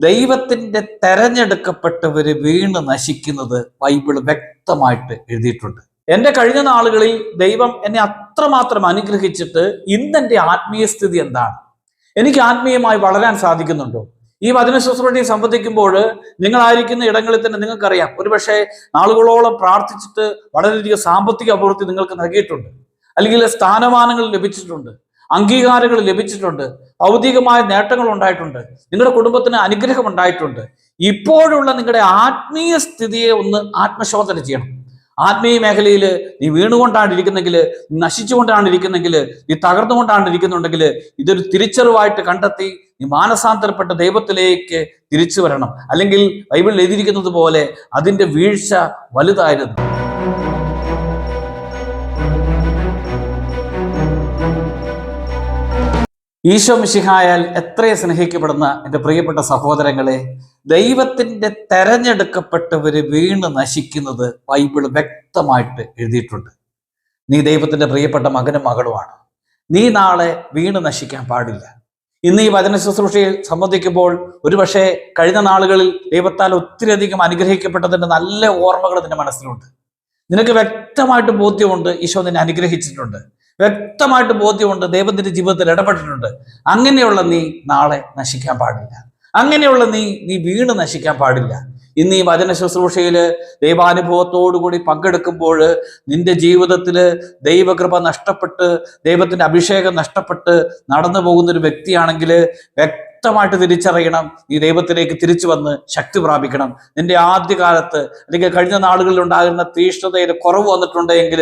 ദൈവത്തിന്റെ തെരഞ്ഞെടുക്കപ്പെട്ടവര് വീണ് നശിക്കുന്നത് ബൈബിൾ വ്യക്തമായിട്ട് എഴുതിയിട്ടുണ്ട്. എന്റെ കഴിഞ്ഞ നാളുകളിൽ ദൈവം എന്നെ അത്രമാത്രം അനുഗ്രഹിച്ചിട്ട് ഇന്നെന്റെ ആത്മീയ സ്ഥിതി എന്താണ്? എനിക്ക് ആത്മീയമായി വളരാൻ സാധിക്കുന്നുണ്ടോ? ഈ വചന ശുശ്രൂഷയെ സംബന്ധിക്കുമ്പോൾ നിങ്ങളായിരിക്കുന്ന ഇടങ്ങളിൽ തന്നെ നിങ്ങൾക്കറിയാം. ഒരുപക്ഷെ നാളുകളോളം പ്രാർത്ഥിച്ചിട്ട് വളരെയധികം സാമ്പത്തിക അഭിവൃദ്ധി നിങ്ങൾക്ക് നൽകിയിട്ടുണ്ട്. അല്ലെങ്കിൽ സ്ഥാനമാനങ്ങൾ ലഭിച്ചിട്ടുണ്ട്. അംഗീകാരങ്ങൾ ലഭിച്ചിട്ടുണ്ട്. ഭൗതികമായ നേട്ടങ്ങൾ ഉണ്ടായിട്ടുണ്ട്. നിങ്ങളുടെ കുടുംബത്തിന് അനുഗ്രഹം ഉണ്ടായിട്ടുണ്ട്. ഇപ്പോഴുള്ള നിങ്ങളുടെ ആത്മീയ സ്ഥിതിയെ ഒന്ന് ആത്മശോധന ചെയ്യണം. ആത്മീയ മേഖലയിൽ നീ വീണുകൊണ്ടാണ് ഇരിക്കുന്നെങ്കിൽ നശിച്ചുകൊണ്ടാണ് ഇരിക്കുന്നെങ്കിൽ നീ തകർന്നുകൊണ്ടാണ് ഇരിക്കുന്നുണ്ടെങ്കിൽ ഇതൊരു തിരിച്ചറിവായിട്ട് കണ്ടെത്തി നീ മാനസാന്തരപ്പെട്ട ദൈവത്തിലേക്ക് തിരിച്ചു വരണം. അല്ലെങ്കിൽ ബൈബിളിൽ എഴുതിയിരിക്കുന്നത് പോലെ അതിന്റെ വീഴ്ച വലുതായിരുന്നു. ഈശോ മിശിഹായാൽ എത്രയും സ്നേഹിക്കപ്പെടുന്ന എന്റെ പ്രിയപ്പെട്ട സഹോദരങ്ങളെ ദൈവത്തിന്റെ തെരഞ്ഞെടുക്കപ്പെട്ടവര് വീണ് നശിക്കുന്നത് ബൈബിൾ വ്യക്തമായിട്ട് എഴുതിയിട്ടുണ്ട്. നീ ദൈവത്തിന്റെ പ്രിയപ്പെട്ട മകനും മകളുമാണ്. നീ നാളെ വീണ് നശിക്കാൻ പാടില്ല. ഇന്ന് ഈ വചന ശുശ്രൂഷയിൽ സംബന്ധിക്കുമ്പോൾ ഒരുപക്ഷെ കഴിഞ്ഞ നാളുകളിൽ ദൈവത്താൽ ഒത്തിരിയധികം അനുഗ്രഹിക്കപ്പെട്ടതിന്റെ നല്ല ഓർമ്മകൾ നിന്റെ മനസ്സിലുണ്ട്. നിനക്ക് വ്യക്തമായിട്ട് ബോധ്യമുണ്ട് ഈശോ നിന്നെ അനുഗ്രഹിച്ചിട്ടുണ്ട്. വ്യക്തമായിട്ട് ബോധ്യമുണ്ട് ദൈവത്തിന്റെ ജീവിതത്തിൽ ഇടപെട്ടിട്ടുണ്ട്. അങ്ങനെയുള്ള നീ നാളെ നശിക്കാൻ പാടില്ല. അങ്ങനെയുള്ള നീ നീ വീണ് നശിക്കാൻ പാടില്ല. ഇന്ന് ഈ വചന ശുശ്രൂഷയിൽ ദൈവാനുഭവത്തോടുകൂടി പങ്കെടുക്കുമ്പോൾ നിന്റെ ജീവിതത്തിൽ ദൈവകൃപ നഷ്ടപ്പെട്ട് ദൈവത്തിന്റെ അഭിഷേകം നഷ്ടപ്പെട്ട് നടന്നു പോകുന്ന ഒരു വ്യക്തിയാണെങ്കിൽ വ്യക്തമായിട്ട് തിരിച്ചറിയണം. ഈ ദൈവത്തിലേക്ക് തിരിച്ചു വന്ന് ശക്തി പ്രാപിക്കണം. നിന്റെ ആദ്യകാലത്ത് അല്ലെങ്കിൽ കഴിഞ്ഞ നാളുകളിൽ ഉണ്ടാകുന്ന തീഷ്ണതയിൽ കുറവ് വന്നിട്ടുണ്ടെങ്കിൽ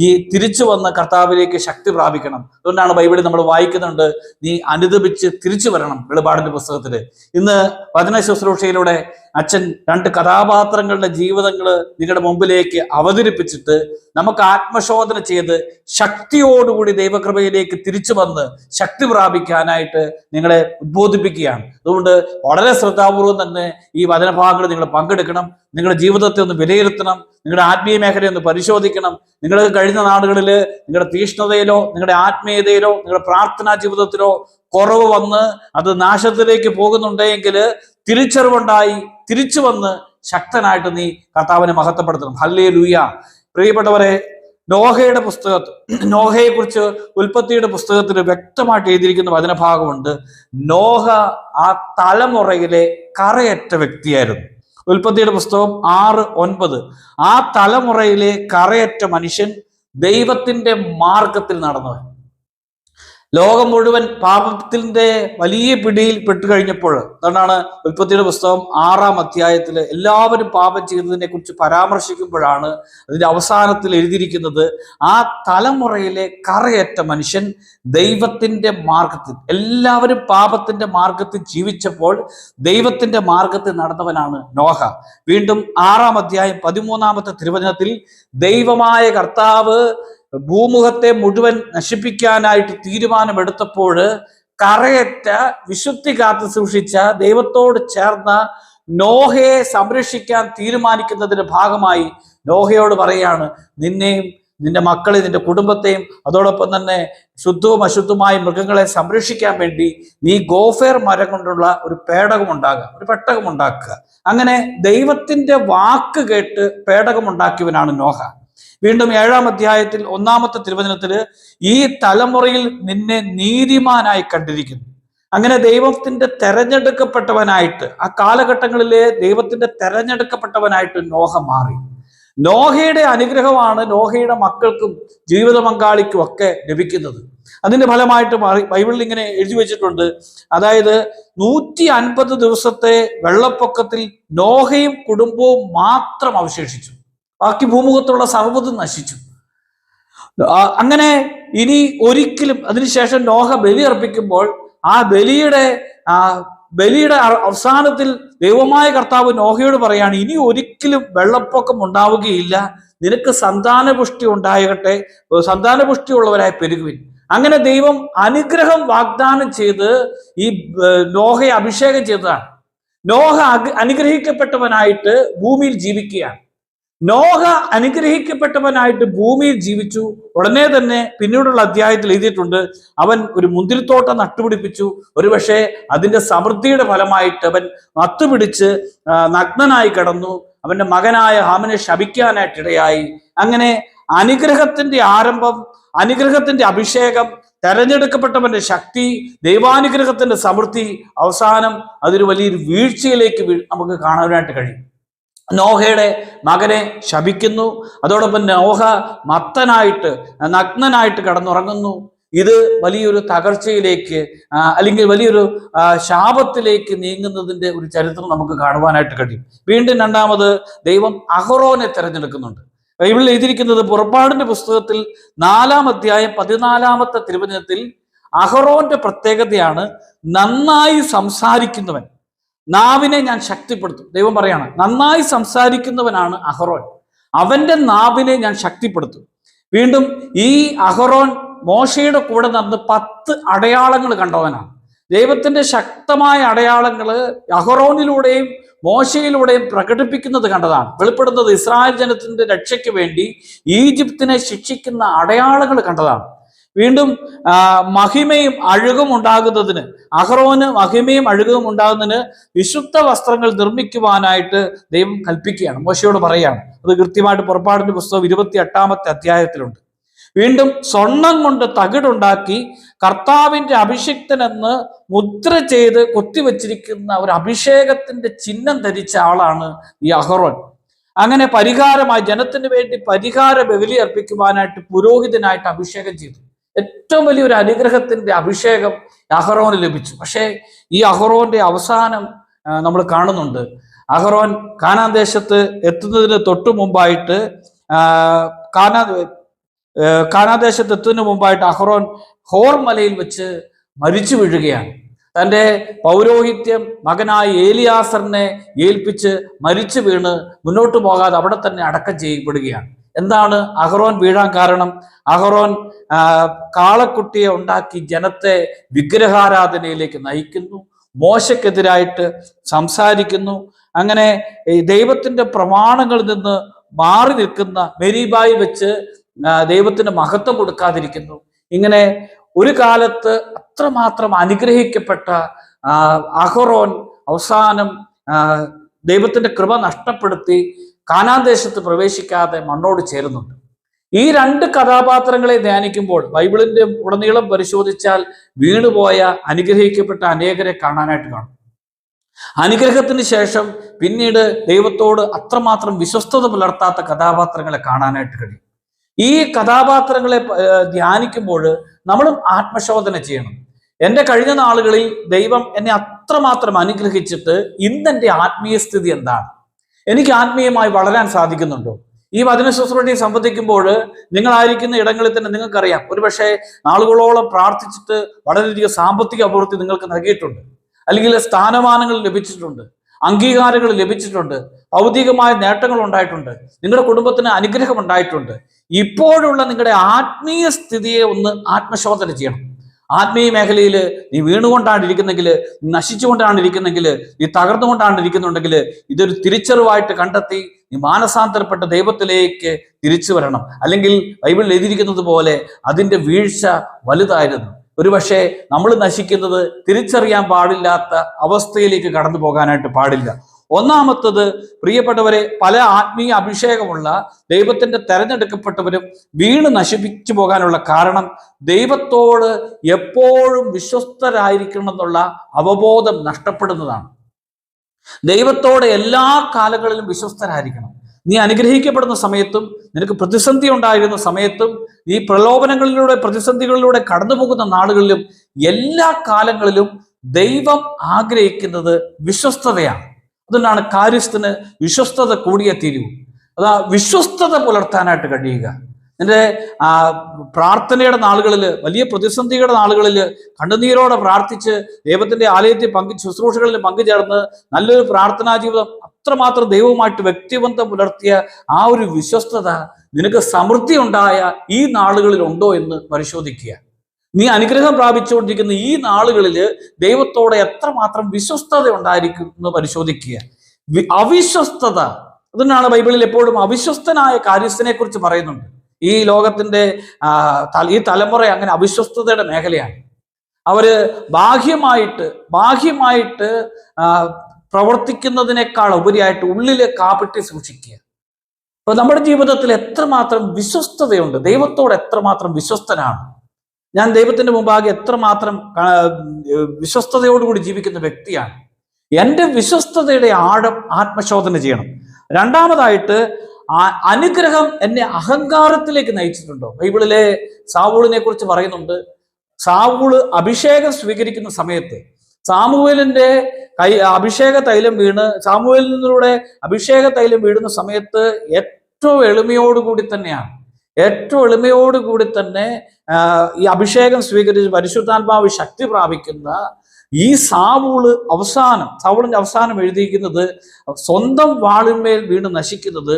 നീ തിരിച്ചു വന്ന് കർത്താവിലേക്ക് ശക്തി പ്രാപിക്കണം. അതുകൊണ്ടാണ് ബൈബിളിൽ നമ്മൾ വായിക്കുന്നുണ്ട് നീ അനുദപിച്ച് തിരിച്ചു വരണം വെളിപാടിന്റെ പുസ്തകത്തിൽ ഇന്ന് വചന ശുശ്രൂഷയിലൂടെ അച്ഛൻ രണ്ട് കഥാപാത്രങ്ങളുടെ ജീവിതങ്ങൾ നിങ്ങളുടെ മുമ്പിലേക്ക് അവതരിപ്പിച്ചിട്ട് നമുക്ക് ആത്മശോധന ചെയ്ത് ശക്തിയോടുകൂടി ദൈവകൃപയിലേക്ക് തിരിച്ചു വന്ന് ശക്തി പ്രാപിക്കാനായിട്ട് നിങ്ങളെ ഉദ്ബോധിപ്പിക്കുകയാണ്. അതുകൊണ്ട് വളരെ ശ്രദ്ധാപൂർവം തന്നെ ഈ വചനഭാഗങ്ങൾ നിങ്ങൾ പങ്കെടുക്കണം. നിങ്ങളുടെ ജീവിതത്തെ ഒന്ന് വിലയിരുത്തണം. നിങ്ങളുടെ ആത്മീയ മേഖലയെ ഒന്ന് പരിശോധിക്കണം. നിങ്ങൾ കഴിഞ്ഞ നാടുകളിൽ നിങ്ങളുടെ തീഷ്ണതയിലോ നിങ്ങളുടെ ആത്മീയതയിലോ നിങ്ങളുടെ പ്രാർത്ഥനാ ജീവിതത്തിലോ കുറവ് വന്ന് അത് നാശത്തിലേക്ക് പോകുന്നുണ്ടെങ്കിൽ തിരിച്ചറിവുണ്ടായി തിരിച്ചു വന്ന് ശക്തനായിട്ട് നീ കർത്താവിനെ മഹത്വപ്പെടുത്തണം. ഹല്ലേ ലൂയ പ്രിയപ്പെട്ടവരെ നോഹയുടെ പുസ്തകത്തിൽ നോഹയെ കുറിച്ച് ഉൽപ്പത്തിയുടെ പുസ്തകത്തിൽ വ്യക്തമായിട്ട് എഴുതിയിരിക്കുന്ന വചനഭാഗമുണ്ട് നോഹ ആ തലമുറയിലെ കറയറ്റ വ്യക്തിയായിരുന്നു. ഉൽപ്പത്തിയുടെ പുസ്തകം ആറ് ഒൻപത്. ആ തലമുറയിലെ കറയറ്റ മനുഷ്യൻ ദൈവത്തിന്റെ മാർഗത്തിൽ നടന്നവൻ. ലോകം മുഴുവൻ പാപത്തിന്റെ വലിയ പിടിയിൽ പെട്ടു കഴിഞ്ഞപ്പോൾ അതുകൊണ്ടാണ് ഉൽപ്പത്തിയുടെ പുസ്തകം ആറാം അധ്യായത്തിൽ എല്ലാവരും പാപം ചെയ്തതിനെ കുറിച്ച് പരാമർശിക്കുമ്പോഴാണ് അതിന്റെ അവസാനത്തിൽ എഴുതിയിരിക്കുന്നത് ആ തലമുറയിലെ കറയറ്റ മനുഷ്യൻ ദൈവത്തിന്റെ മാർഗത്തിൽ എല്ലാവരും പാപത്തിന്റെ മാർഗത്തിൽ ജീവിച്ചപ്പോൾ ദൈവത്തിന്റെ മാർഗത്തിൽ നടന്നവനാണ് നോഹ. വീണ്ടും ആറാം അധ്യായം പതിമൂന്നാമത്തെ തിരുവചനത്തിൽ ദൈവമായ കർത്താവ് ഭൂമുഖത്തെ മുഴുവൻ നശിപ്പിക്കാനായിട്ട് തീരുമാനമെടുത്തപ്പോൾ കറയറ്റ വിശുദ്ധി കാത്തു സൂക്ഷിച്ച ദൈവത്തോട് ചേർന്ന നോഹയെ സംരക്ഷിക്കാൻ തീരുമാനിക്കുന്നതിന്റെ ഭാഗമായി നോഹയോട് പറയാണ് നിന്നെയും നിന്റെ മക്കളെ നിന്റെ കുടുംബത്തെയും അതോടൊപ്പം തന്നെ ശുദ്ധവും അശുദ്ധവുമായ മൃഗങ്ങളെ സംരക്ഷിക്കാൻ വേണ്ടി നീ ഗോഫേർ മരം കൊണ്ടുള്ള ഒരു പേടകം ഉണ്ടാകുക ഒരു പെട്ടകം ഉണ്ടാക്കുക അങ്ങനെ ദൈവത്തിന്റെ വാക്ക് കേട്ട് പേടകം ഉണ്ടാക്കിയവനാണ് നോഹ. വീണ്ടും ഏഴാം അധ്യായത്തിൽ ഒന്നാമത്തെ തിരുവചനത്തിൽ ഈ തലമുറയിൽ നിന്നെ നീതിമാനായി കണ്ടിരിക്കുന്നു. അങ്ങനെ ദൈവത്തിന്റെ തെരഞ്ഞെടുക്കപ്പെട്ടവനായിട്ട് ആ കാലഘട്ടങ്ങളിലെ ദൈവത്തിന്റെ തെരഞ്ഞെടുക്കപ്പെട്ടവനായിട്ട് നോഹ മാറി. നോഹയുടെ അനുഗ്രഹമാണ് നോഹയുടെ മക്കൾക്കും ജീവിത പങ്കാളിക്കും ഒക്കെ ലഭിക്കുന്നത്. അതിന്റെ ഫലമായിട്ട് ബൈബിളിൽ ഇങ്ങനെ എഴുതി വെച്ചിട്ടുണ്ട്. അതായത് നൂറ്റി അൻപത് ദിവസത്തെ വെള്ളപ്പൊക്കത്തിൽ നോഹയും കുടുംബവും മാത്രം അവശേഷിച്ചു. ബാക്കി ഭൂമുഖത്തുള്ള സർവതും നശിച്ചു. അങ്ങനെ ഇനി ഒരിക്കലും അതിനുശേഷം നോഹ ബലി അർപ്പിക്കുമ്പോൾ ആ ബലിയുടെ ആ ബലിയുടെ അവസാനത്തിൽ ദൈവമായ കർത്താവ് നോഹയോട് പറയാണ് ഇനി ഒരിക്കലും വെള്ളപ്പൊക്കം ഉണ്ടാവുകയില്ല. നിനക്ക് സന്താനപുഷ്ടി ഉണ്ടാകട്ടെ. സന്താനപുഷ്ടി ഉള്ളവരായി പെരുകുവിൻ. അങ്ങനെ ദൈവം അനുഗ്രഹം വാഗ്ദാനം ചെയ്ത് ഈ നോഹയെ അഭിഷേകം ചെയ്തതാണ്. നോഹ അനുഗ്രഹിക്കപ്പെട്ടവനായിട്ട് ഭൂമിയിൽ ജീവിക്കുകയാണ്. നോഹ അനുഗ്രഹിക്കപ്പെട്ടവനായിട്ട് ഭൂമിയിൽ ജീവിച്ചു. ഉടനെ തന്നെ പിന്നീടുള്ള അധ്യായത്തിൽ എഴുതിയിട്ടുണ്ട് അവൻ ഒരു മുന്തിരിത്തോട്ടം നട്ടുപിടിപ്പിച്ചു. ഒരുപക്ഷെ അതിന്റെ സമൃദ്ധിയുടെ ഫലമായിട്ട് അവൻ നത്തുപിടിച്ച് നഗ്നനായി കിടന്നു. അവന്റെ മകനായ ഹാമനെ ശപിക്കാനായിട്ടിടയായി. അങ്ങനെ അനുഗ്രഹത്തിന്റെ ആരംഭം അനുഗ്രഹത്തിന്റെ അഭിഷേകം തെരഞ്ഞെടുക്കപ്പെട്ടവന്റെ ശക്തി ദൈവാനുഗ്രഹത്തിന്റെ സമൃദ്ധി അവസാനം അതൊരു വലിയൊരു വീഴ്ചയിലേക്ക് നമുക്ക് കാണാനായിട്ട് കഴിയും. നോഹയുടെ മകനെ ശപിക്കുന്നു. അതോടൊപ്പം നോഹ മത്തനായിട്ട് നഗ്നനായിട്ട് കടന്നുറങ്ങുന്നു. ഇത് വലിയൊരു തകർച്ചയിലേക്ക് അല്ലെങ്കിൽ വലിയൊരു ശാപത്തിലേക്ക് നീങ്ങുന്നതിന്റെ ഒരു ചരിത്രം നമുക്ക് കാണുവാനായിട്ട് കഴിയും. വീണ്ടും രണ്ടാമത് ദൈവം അഹറോനെ തിരഞ്ഞെടുക്കുന്നുണ്ട്. ബൈബിളിൽ എഴുതിയിരിക്കുന്നത് പുറപ്പാടിന്റെ പുസ്തകത്തിൽ നാലാം അധ്യായം പതിനാലാമത്തെ തിരുവചനത്തിൽ അഹറോന്റെ പ്രത്യേകതയാണ് നന്നായി സംസാരിക്കുന്നവൻ. നാവിനെ ഞാൻ ശക്തിപ്പെടുത്തും. ദൈവം പറയാണ് നന്നായി സംസാരിക്കുന്നവനാണ് അഹറോൻ. അവന്റെ നാവിനെ ഞാൻ ശക്തിപ്പെടുത്തും. വീണ്ടും ഈ അഹറോൻ മോശയുടെ കൂടെ നടന്ന് പത്ത് അടയാളങ്ങൾ കണ്ടവനാണ്. ദൈവത്തിന്റെ ശക്തമായ അടയാളങ്ങൾ അഹറോനിലൂടെയും മോശയിലൂടെയും പ്രകടിപ്പിക്കുന്നത് കണ്ടതാണ്. വെളിപ്പെടുന്നത് ഇസ്രായേൽ ജനത്തിന്റെ രക്ഷയ്ക്ക് വേണ്ടി ഈജിപ്തിനെ ശിക്ഷിക്കുന്ന അടയാളങ്ങൾ കണ്ടതാണ്. വീണ്ടും മഹിമയും അഴുകും ഉണ്ടാകുന്നതിന് അഹ്റോന് മഹിമയും അഴുകും ഉണ്ടാകുന്നതിന് വിശുദ്ധ വസ്ത്രങ്ങൾ നിർമ്മിക്കുവാനായിട്ട് ദൈവം കൽപ്പിക്കുകയാണ്. മോശയോട് പറയുകയാണ്. അത് കൃത്യമായിട്ട് പുറപ്പാടിന്റെ പുസ്തകം ഇരുപത്തി എട്ടാമത്തെ അധ്യായത്തിലുണ്ട്. വീണ്ടും സ്വർണം കൊണ്ട് തകിടുണ്ടാക്കി കർത്താവിന്റെ അഭിഷിക്തനെന്ന് മുദ്ര ചെയ്ത് കൊത്തിവെച്ചിരിക്കുന്ന ഒരു അഭിഷേകത്തിന്റെ ചിഹ്നം ധരിച്ച ആളാണ് ഈ അഹറോൻ. അങ്ങനെ പരിഹാരമായി ജനത്തിന് വേണ്ടി പരിഹാര ബലി അർപ്പിക്കുവാനായിട്ട് പുരോഹിതനായിട്ട് അഭിഷേകം ചെയ്തു. ഏറ്റവും വലിയൊരു അനുഗ്രഹത്തിന്റെ അഭിഷേകം അഹറോന് ലഭിച്ചു. പക്ഷേ ഈ അഹറോന്റെ അവസാനം നമ്മൾ കാണുന്നുണ്ട്. അഹറോൻ കാനാൻ ദേശത്ത് എത്തുന്നതിന് തൊട്ടു മുമ്പായിട്ട് കാനാ കാനാദേശത്ത് എത്തുന്നതിന് മുമ്പായിട്ട് അഹറോൻ ഹോർ മലയിൽ വെച്ച് മരിച്ചു വീഴുകയാണ്. തന്റെ പൗരോഹിത്യം മകനായ ഏലിയാസറിനെ ഏൽപ്പിച്ച് മരിച്ചു വീണ് മുന്നോട്ട് പോകാതെ അവിടെ തന്നെ അടക്കം ചെയ്യപ്പെടുകയാണ്. എന്താണ് അഹ്റോൻ വീഴാൻ കാരണം? അഹ്റോൻ കാളക്കുട്ടിയെ ഉണ്ടാക്കി ജനത്തെ വിഗ്രഹാരാധനയിലേക്ക് നയിക്കുന്നു മോശക്കെതിരായിട്ട് സംസാരിക്കുന്നു. അങ്ങനെ ദൈവത്തിന്റെ പ്രമാണങ്ങളിൽ നിന്ന് മാറി നിൽക്കുന്ന മെരീബായി വെച്ച് ദൈവത്തിന് മഹത്വം കൊടുക്കാതിരിക്കുന്നു. ഇങ്ങനെ ഒരു കാലത്ത് അത്രമാത്രം അനുഗ്രഹിക്കപ്പെട്ട അഹറോൻ അവസാനം ദൈവത്തിന്റെ കൃപ നഷ്ടപ്പെടുത്തി കാനാൻ ദേശത്ത് പ്രവേശിക്കാതെ മണ്ണോട് ചേരുന്നുണ്ട്. ഈ രണ്ട് കഥാപാത്രങ്ങളെ ധ്യാനിക്കുമ്പോൾ ബൈബിളിന്റെ ഉടനീളം പരിശോധിച്ചാൽ വീണുപോയ അനുഗ്രഹിക്കപ്പെട്ട അനേകരെ കാണാനായിട്ട് കാണും. അനുഗ്രഹത്തിന് ശേഷം പിന്നീട് ദൈവത്തോട് അത്രമാത്രം വിശ്വസ്തത പുലർത്താത്ത കഥാപാത്രങ്ങളെ കാണാനായിട്ട് കഴിയും. ഈ കഥാപാത്രങ്ങളെ ധ്യാനിക്കുമ്പോൾ നമ്മളും ആത്മശോധന ചെയ്യണം. എന്റെ കഴിഞ്ഞ നാളുകളിൽ ദൈവം എന്നെ അത്രമാത്രം അനുഗ്രഹിച്ചിട്ട് ഇന്നെന്റെ ആത്മീയ സ്ഥിതി എന്താണ്? എനിക്ക് ആത്മീയമായി വളരാൻ സാധിക്കുന്നുണ്ടോ? ഈ വചന ശുശ്രൂഷയെ സംബന്ധിക്കുമ്പോൾ നിങ്ങളായിരിക്കുന്ന ഇടങ്ങളിൽ തന്നെ നിങ്ങൾക്കറിയാം. ഒരുപക്ഷെ നാളുകളോളം പ്രാർത്ഥിച്ചിട്ട് വളരെയധികം സാമ്പത്തിക അഭിവൃദ്ധി നിങ്ങൾക്ക് നൽകിയിട്ടുണ്ട്. അല്ലെങ്കിൽ സ്ഥാനമാനങ്ങൾ ലഭിച്ചിട്ടുണ്ട്. അംഗീകാരങ്ങൾ ലഭിച്ചിട്ടുണ്ട്. ഭൗതികമായ നേട്ടങ്ങൾ ഉണ്ടായിട്ടുണ്ട്. നിങ്ങളുടെ കുടുംബത്തിന് അനുഗ്രഹം ഉണ്ടായിട്ടുണ്ട്. ഇപ്പോഴുള്ള നിങ്ങളുടെ ആത്മീയ സ്ഥിതിയെ ഒന്ന് ആത്മശോധന ചെയ്യണം. ആത്മീയ മേഖലയിൽ നീ വീണുകൊണ്ടാണ് ഇരിക്കുന്നെങ്കിൽ നശിച്ചുകൊണ്ടാണ് ഇരിക്കുന്നെങ്കിൽ നീ തകർന്നുകൊണ്ടാണ് ഇരിക്കുന്നുണ്ടെങ്കിൽ ഇതൊരു തിരിച്ചറിവായിട്ട് കണ്ടെത്തി നീ മാനസാന്തരപ്പെട്ട ദൈവത്തിലേക്ക് തിരിച്ചു വരണം. അല്ലെങ്കിൽ ബൈബിളിൽ എഴുതിയിരിക്കുന്നത് പോലെ അതിന്റെ വീഴ്ച വലുതായിരുന്നു. ഒരുപക്ഷെ നമ്മൾ നശിക്കുന്നത് തിരിച്ചറിയാൻ പാടില്ലാത്ത അവസ്ഥയിലേക്ക് കടന്നു പോകാനായിട്ട് പാടില്ല. ഒന്നാമത്തത് പ്രിയപ്പെട്ടവരെ പല ആത്മീയ അഭിഷേകമുള്ള ദൈവത്തിന്റെ തെരഞ്ഞെടുക്കപ്പെട്ടവരും വീണ് നശിപ്പിച്ചു പോകാനുള്ള കാരണം ദൈവത്തോട് എപ്പോഴും വിശ്വസ്തരായിരിക്കണം എന്നുള്ള അവബോധം നഷ്ടപ്പെടുന്നതാണ്. ദൈവത്തോട് എല്ലാ കാലങ്ങളിലും വിശ്വസ്തരായിരിക്കണം. നീ അനുഗ്രഹിക്കപ്പെടുന്ന സമയത്തും നിനക്ക് പ്രതിസന്ധി ഉണ്ടായിരുന്ന സമയത്തും ഈ പ്രലോഭനങ്ങളിലൂടെ പ്രതിസന്ധികളിലൂടെ കടന്നു പോകുന്ന നാളുകളിലും എല്ലാ കാലങ്ങളിലും ദൈവം ആഗ്രഹിക്കുന്നത് വിശ്വസ്തതയാണ്. അതുകൊണ്ടാണ് കാര്യസ്ഥന് വിശ്വസ്തത കൂടിയ തീരുവ്. അതാ വിശ്വസ്തത പുലർത്താനായിട്ട് കഴിയുക. നിന്റെ ആ പ്രാർത്ഥനയുടെ നാളുകളിൽ വലിയ പ്രതിസന്ധിയുടെ നാളുകളിൽ കണ്ണുനീരോടെ പ്രാർത്ഥിച്ച് ദൈവത്തിന്റെ ആലയത്തിൽ പങ്കു ശുശ്രൂഷകളിൽ പങ്കുചേർന്ന് നല്ലൊരു പ്രാർത്ഥനാ ജീവിതം അത്രമാത്രം ദൈവവുമായിട്ട് വ്യക്തിബന്ധം പുലർത്തിയ ആ ഒരു വിശ്വസ്തത നിനക്ക് സമൃദ്ധി ഉണ്ടായ ഈ നാളുകളിൽ ഉണ്ടോ എന്ന് പരിശോധിക്കുക. നീ അനുഗ്രഹം പ്രാപിച്ചുകൊണ്ടിരിക്കുന്ന ഈ നാളുകളിൽ ദൈവത്തോടെ എത്രമാത്രം വിശ്വസ്തത ഉണ്ടായിരിക്കും എന്ന് പരിശോധിക്കുക. അവിശ്വസ്തത. അതുകൊണ്ടാണ് ബൈബിളിൽ എപ്പോഴും അവിശ്വസ്തനായ കാര്യസ്ഥനെ കുറിച്ച് പറയുന്നുണ്ട്. ഈ ലോകത്തിന്റെ ഈ തലമുറ അങ്ങനെ അവിശ്വസ്തതയുടെ മേഖലയാണ്. അവർ ബാഹ്യമായിട്ട് ബാഹ്യമായിട്ട് പ്രവർത്തിക്കുന്നതിനേക്കാൾ ഉപരിയായിട്ട് ഉള്ളിലെ കാപ്പിട്ടി സൂക്ഷിക്കുക. അപ്പൊ നമ്മുടെ ജീവിതത്തിൽ എത്രമാത്രം വിശ്വസ്തതയുണ്ട്. ദൈവത്തോട് എത്രമാത്രം വിശ്വസ്തനാണ്. ഞാൻ ദൈവത്തിന്റെ മുമ്പാകെ എത്രമാത്രം വിശ്വസ്തയോടുകൂടി ജീവിക്കുന്ന വ്യക്തിയാണ്. എന്റെ വിശ്വസ്തയുടെ ആഴം ആത്മശോധന ചെയ്യണം. രണ്ടാമതായിട്ട് അനുഗ്രഹം എന്നെ അഹങ്കാരത്തിലേക്ക് നയിച്ചിട്ടുണ്ടോ? ബൈബിളിലെ സാവൂളിനെ കുറിച്ച് പറയുന്നുണ്ട് സാവൂൾ അഭിഷേകം സ്വീകരിക്കുന്ന സമയത്ത് സാമുവേലിന്റെ കൈ അഭിഷേക തൈലം വീണ് സാമുവേലിനൂടെ അഭിഷേക തൈലം വീഴുന്ന സമയത്ത് ഏറ്റവും എളിമയോടുകൂടി തന്നെയാണ്. ഏറ്റവും എളിമയോടുകൂടി തന്നെ ഈ അഭിഷേകം സ്വീകരിച്ച് പരിശുദ്ധാത്മാവ് ശക്തി പ്രാപിക്കുന്ന ഈ സാവൂൾ അവസാനം സാവൂളിന്റെ അവസാനം എഴുതിയിരിക്കുന്നത് സ്വന്തം വാളിന്മേൽ വീണ് നശിക്കുന്നത്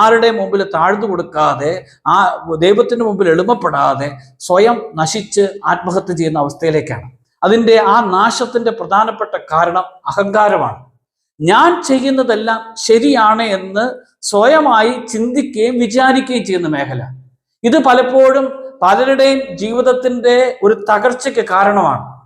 ആരുടെ മുമ്പിൽ താഴ്ന്നു കൊടുക്കാതെ ആ ദൈവത്തിന് മുമ്പിൽ എളിമപ്പെടാതെ സ്വയം നശിച്ച് ആത്മഹത്യ ചെയ്യുന്ന അവസ്ഥയിലേക്കാണ്. അതിന്റെ ആ നാശത്തിന്റെ പ്രധാനപ്പെട്ട കാരണം അഹങ്കാരമാണ്. ഞാൻ ചെയ്യുന്നതെല്ലാം ശരിയാണ് എന്ന് സ്വയമായി ചിന്തിക്കുകയും വിചാരിക്കുകയും ചെയ്യുന്ന മേഖല. ഇത് പലപ്പോഴും പലരുടെയും ജീവിതത്തിന്റെ ഒരു തകർച്ചയ്ക്ക് കാരണമാണ്.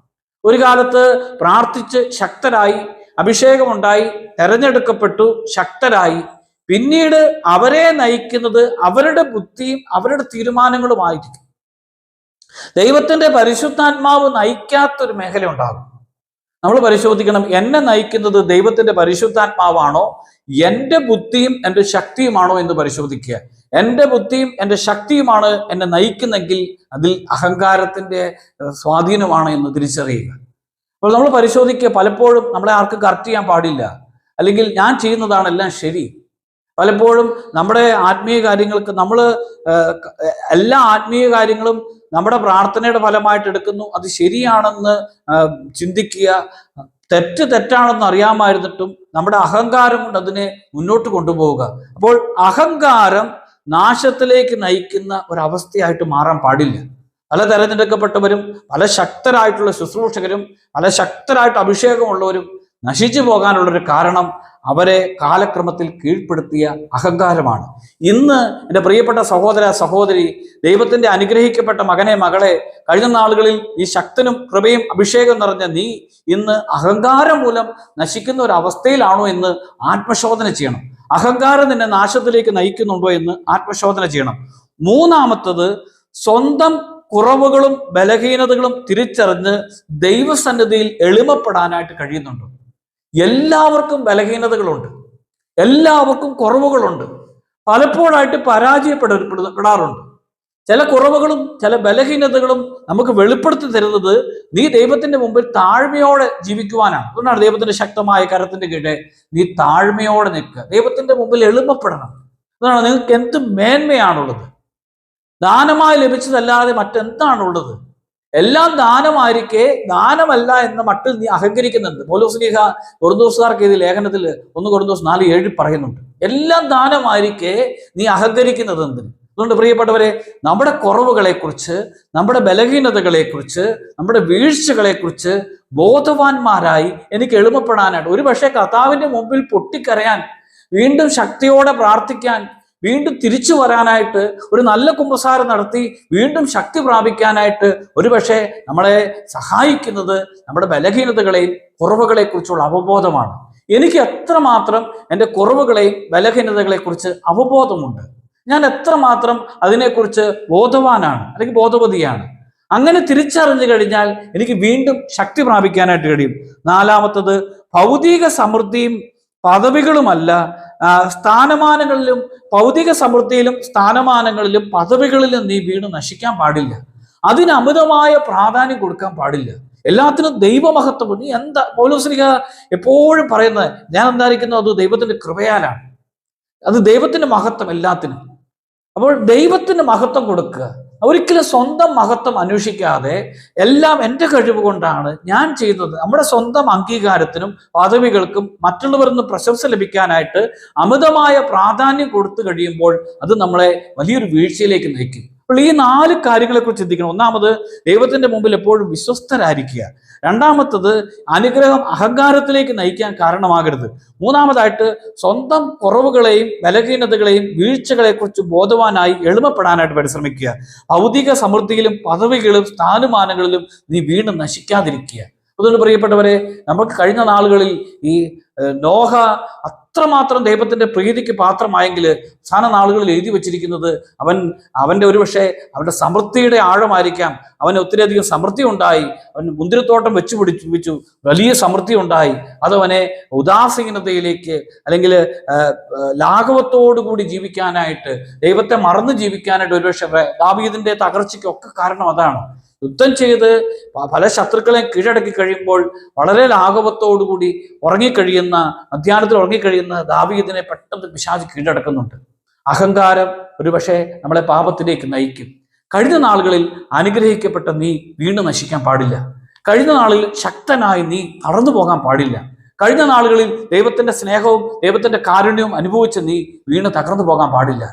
ഒരു കാലത്ത് പ്രാർത്ഥിച്ച് ശക്തരായി അഭിഷേകമുണ്ടായി തെരഞ്ഞെടുക്കപ്പെട്ടു ശക്തരായി. പിന്നീട് അവരെ നയിക്കുന്നത് അവരുടെ ബുദ്ധിയും അവരുടെ തീരുമാനങ്ങളുമായിരിക്കും. ദൈവത്തിന്റെ പരിശുദ്ധാത്മാവ് നയിക്കാത്തൊരു മേഖല ഉണ്ടാകും. നമ്മൾ പരിശോധിക്കണം എന്നെ നയിക്കുന്നത് ദൈവത്തിന്റെ പരിശുദ്ധാത്മാവാണോ? എന്റെ ബുദ്ധിയും എന്റെ ശക്തിയുമാണോ എന്ന് പരിശോധിക്കുക. എന്റെ ബുദ്ധിയും എന്റെ ശക്തിയുമാണ് എന്നെ നയിക്കുന്നെങ്കിൽ അതിൽ അഹങ്കാരത്തിന്റെ സ്വാധീനമാണ് എന്ന് തിരിച്ചറിയുക. അപ്പോൾ നമ്മൾ പരിശോധിക്കുക പലപ്പോഴും നമ്മളെ ആർക്കും കറക്റ്റ് ചെയ്യാൻ പാടില്ല. അല്ലെങ്കിൽ ഞാൻ ചെയ്യുന്നതാണ് എല്ലാം ശരി. പലപ്പോഴും നമ്മുടെ ആത്മീയ കാര്യങ്ങൾക്ക് നമ്മൾ എല്ലാ ആത്മീയ കാര്യങ്ങളും നമ്മുടെ പ്രാർത്ഥനയുടെ ഫലമായിട്ട് എടുക്കുന്നു. അത് ശരിയാണെന്ന് ചിന്തിക്കുക. തെറ്റ് തെറ്റാണെന്ന് അറിയാമായിരുന്നിട്ടും നമ്മുടെ അഹങ്കാരം കൊണ്ട് അതിനെ മുന്നോട്ട് കൊണ്ടുപോവുക. അപ്പോൾ അഹങ്കാരം നാശത്തിലേക്ക് നയിക്കുന്ന ഒരവസ്ഥയായിട്ട് മാറാൻ പാടില്ല. പല തെരഞ്ഞെടുക്കപ്പെട്ടവരും പല ശക്തരായിട്ടുള്ള ശുശ്രൂഷകരും പല ശക്തരായിട്ട് അഭിഷേകമുള്ളവരും നശിച്ചു പോകാനുള്ളൊരു കാരണം അവരെ കാലക്രമത്തിൽ കീഴ്പ്പെടുത്തിയ അഹങ്കാരമാണ്. ഇന്ന് എന്റെ പ്രിയപ്പെട്ട സഹോദര സഹോദരി ദൈവത്തിന്റെ അനുഗ്രഹിക്കപ്പെട്ട മകനെ മകളെ കഴിഞ്ഞ നാളുകളിൽ ഈ ശക്തനും കൃപയും അഭിഷേകം നിറഞ്ഞ നീ ഇന്ന് അഹങ്കാരം മൂലം നശിക്കുന്ന ഒരു അവസ്ഥയിലാണോ എന്ന് ആത്മശോധന ചെയ്യണം. അഹങ്കാരം നിന്നെ നാശത്തിലേക്ക് നയിക്കുന്നുണ്ടോ എന്ന് ആത്മശോധന ചെയ്യണം. മൂന്നാമത്തത് സ്വന്തം കുറവുകളും ബലഹീനതകളും തിരിച്ചറിഞ്ഞ് ദൈവസന്നിധിയിൽ എളിമപ്പെടാനായിട്ട് കഴിയുന്നുണ്ടോ? എല്ലാവർക്കും ബലഹീനതകളുണ്ട്. എല്ലാവർക്കും കുറവുകളുണ്ട്. പലപ്പോഴായിട്ട് പരാജയപ്പെടപ്പെടാറുണ്ട്. ചില കുറവുകളും ചില ബലഹീനതകളും നമുക്ക് വെളിപ്പെടുത്തി തരുന്നത് നീ ദൈവത്തിന്റെ മുമ്പിൽ താഴ്മയോടെ ജീവിക്കുവാനാണ്. അതുകൊണ്ടാണ് ദൈവത്തിന്റെ ശക്തമായ കരത്തിന്റെ കീഴെ നീ താഴ്മയോടെ നിൽക്കുക. ദൈവത്തിന്റെ മുമ്പിൽ എളുപ്പപ്പെടണം അതാണ് നിങ്ങൾക്ക് എന്ത് മേന്മയാണുള്ളത്? ദാനമായി ലഭിച്ചതല്ലാതെ മറ്റെന്താണുള്ളത്? എല്ലാം ദാനമായിരിക്കെ ദാനമല്ല എന്ന മട്ടിൽ നീ അഹങ്കരിക്കുന്നുണ്ട്. മോലോസ്ലീഹ കൊറുന്തോസുകാർക്ക് ഇത് ലേഖനത്തിൽ ഒന്ന് കൊറുന്തോസ് നാല് ഏഴ് പറയുന്നുണ്ട്. എല്ലാം ദാനമായിരിക്കെ നീ അഹങ്കരിക്കുന്നത് എന്തിന് അതുകൊണ്ട് പ്രിയപ്പെട്ടവരെ നമ്മുടെ കുറവുകളെക്കുറിച്ച് നമ്മുടെ ബലഹീനതകളെക്കുറിച്ച് നമ്മുടെ വീഴ്ചകളെക്കുറിച്ച് ബോധവാന്മാരായി എനിക്ക് എളുപ്പപ്പെടാനായിട്ട് ഒരു പക്ഷേ കർത്താവിന്റെ മുമ്പിൽ പൊട്ടിക്കരയാൻ വീണ്ടും ശക്തിയോടെ പ്രാർത്ഥിക്കാൻ വീണ്ടും തിരിച്ചു വരാനായിട്ട് ഒരു നല്ല കുമ്പസാരം നടത്തി വീണ്ടും ശക്തി പ്രാപിക്കാനായിട്ട് ഒരുപക്ഷെ നമ്മളെ സഹായിക്കുന്നത് നമ്മുടെ ബലഹീനതകളെയും കുറവുകളെ കുറിച്ചുള്ള അവബോധമാണ്. എനിക്ക് എത്രമാത്രം എന്റെ കുറവുകളെയും ബലഹീനതകളെക്കുറിച്ച് അവബോധമുണ്ട്. ഞാൻ എത്രമാത്രം അതിനെക്കുറിച്ച് ബോധവാനാണ് അല്ലെങ്കിൽ ബോധവതിയാണ്. അങ്ങനെ തിരിച്ചറിഞ്ഞു കഴിഞ്ഞാൽ എനിക്ക് വീണ്ടും ശക്തി പ്രാപിക്കാനായിട്ട് കഴിയും. നാലാമത്തത് ഭൗതിക സമൃദ്ധിയും പദവികളുമല്ല സ്ഥാനമാനങ്ങളിലും ഭൗതിക സമൃദ്ധിയിലും സ്ഥാനമാനങ്ങളിലും പദവികളിലും നീ വീണ് നശിക്കാൻ പാടില്ല. അതിന് അമിതമായ പ്രാധാന്യം കൊടുക്കാൻ പാടില്ല. എല്ലാത്തിനും ദൈവമഹത്വം നീ എന്താ പൗലോസ്ലിക എപ്പോഴും പറയുന്നത് ഞാൻ എന്തായിരിക്കുന്നു? അത് ദൈവത്തിന്റെ കൃപയാലാണ്. അത് ദൈവത്തിന്റെ മഹത്വം എല്ലാത്തിനും. അപ്പോൾ ദൈവത്തിന് മഹത്വം കൊടുക്കുക. ഒരിക്കലും സ്വന്തം മഹത്വം അന്വേഷിക്കാതെ എല്ലാം എന്റെ കഴിവ് കൊണ്ടാണ് ഞാൻ ചെയ്യുന്നത് നമ്മുടെ സ്വന്തം അംഗീകാരത്തിനും പദവികൾക്കും മറ്റുള്ളവരിൽ നിന്ന് പ്രശംസ ലഭിക്കാനായിട്ട് അമിതമായ പ്രാധാന്യം കൊടുത്തു കഴിയുമ്പോൾ അത് നമ്മളെ വലിയൊരു വീഴ്ചയിലേക്ക് നയിക്കും. അപ്പോൾ ഈ നാല് കാര്യങ്ങളെക്കുറിച്ച് ചിന്തിക്കണം. ഒന്നാമത് ദൈവത്തിന്റെ മുമ്പിൽ എപ്പോഴും വിശ്വസ്തരായിരിക്കുക. രണ്ടാമത്തത് അനുഗ്രഹം അഹങ്കാരത്തിലേക്ക് നയിക്കാൻ കാരണമാകരുത്. മൂന്നാമതായിട്ട് സ്വന്തം കുറവുകളെയും ബലഹീനതകളെയും വീഴ്ചകളെക്കുറിച്ച് ബോധവാനായി എളുപ്പപ്പെടാനായിട്ട് പരിശ്രമിക്കുക. ഭൗതിക സമൃദ്ധിയിലും പദവികളും സ്ഥാനമാനങ്ങളിലും നീ വീണ്ടും നശിക്കാതിരിക്കുക. അതുകൊണ്ട് പ്രിയപ്പെട്ടവരെ നമുക്ക് കഴിഞ്ഞ നാളുകളിൽ ഈ നോഹ അത്രമാത്രം ദൈവത്തിന്റെ പ്രീതിക്ക് പാത്രമായെങ്കിൽ സാധന നാളുകളിൽ എഴുതി വച്ചിരിക്കുന്നത് അവൻ അവന്റെ ഒരുപക്ഷെ അവന്റെ സമൃദ്ധിയുടെ ആഴമായിരിക്കാം. അവന് ഒത്തിരിയധികം സമൃദ്ധി ഉണ്ടായി. അവൻ മുന്തിരിത്തോട്ടം വെച്ചു പിടിച്ചു വലിയ സമൃദ്ധി ഉണ്ടായി. അതവനെ ഉദാസീനതയിലേക്ക് അല്ലെങ്കിൽ ലാഘവത്തോടു കൂടി ജീവിക്കാനായിട്ട് ദൈവത്തെ മറന്ന് ജീവിക്കാനായിട്ട് ഒരുപക്ഷെ ദാവീദിന്റെ തകർച്ചയ്ക്കൊക്കെ കാരണം അതാണ്. യുദ്ധം ചെയ്ത് പല ശത്രുക്കളെയും കീഴടക്കി കഴിയുമ്പോൾ വളരെ ലാഘവത്തോടുകൂടി ഉറങ്ങിക്കഴിയുന്ന മധ്യാഹ്നത്തിൽ ഉറങ്ങിക്കഴിയുന്ന ദാവീദിനെ പെട്ടെന്ന് പിശാജ് കീഴടക്കുന്നുണ്ട്. അഹങ്കാരം ഒരുപക്ഷെ നമ്മളെ പാപത്തിലേക്ക് നയിക്കും. കഴിഞ്ഞ നാളുകളിൽ അനുഗ്രഹിക്കപ്പെട്ട നീ വീണ്ടും നശിക്കാൻ പാടില്ല. കഴിഞ്ഞ നാളിൽ ശക്തനായി നീ തളർന്നു പോകാൻ പാടില്ല. കഴിഞ്ഞ നാളുകളിൽ ദൈവത്തിന്റെ സ്നേഹവും ദൈവത്തിന്റെ കാരുണ്യവും അനുഭവിച്ച് നീ വീണ് തകർന്നു പോകാൻ പാടില്ല.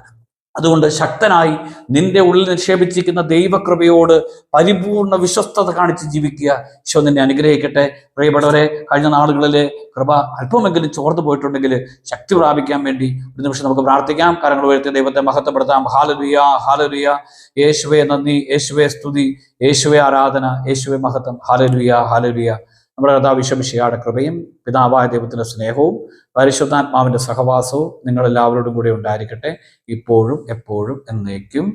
അതുകൊണ്ട് ശക്തനായി നിന്റെ ഉള്ളിൽ നിക്ഷേപിച്ചിരിക്കുന്ന ദൈവകൃപയോട് പരിപൂർണ വിശ്വസ്തത കാണിച്ച് ജീവിക്കുക. ഈശോ നിന്നെ അനുഗ്രഹിക്കട്ടെ. പ്രിയപ്പെട്ടവരെ കഴിഞ്ഞ നാളുകളിൽ കൃപ അല്പമെങ്കിലും ചോർന്നു പോയിട്ടുണ്ടെങ്കിൽ ശക്തി പ്രാപിക്കാൻ വേണ്ടി ഒരു നിമിഷം നമുക്ക് പ്രാർത്ഥിക്കാം. കരങ്ങൾ ഉയർത്തി ദൈവത്തെ മഹത്വപ്പെടുത്താം. ഹാലലുയ ഹാലലുയ യേശുവെ നന്ദി. യേശുവെ സ്തുതി. യേശുവെ ആരാധന. യേശുവെ മഹത്വം. ഹാലലുയ ഹാലലുയ നമ്മുടെ കഥാ വിഷമിഷയുടെ കൃപയും പിതാവായ ദൈവത്തിന്റെ സ്നേഹവും പരിശുദ്ധാത്മാവിന്റെ സഹവാസവും നിങ്ങളെല്ലാവരോടും കൂടെ ഉണ്ടായിരിക്കട്ടെ. ഇപ്പോഴും എപ്പോഴും എന്നേക്കും.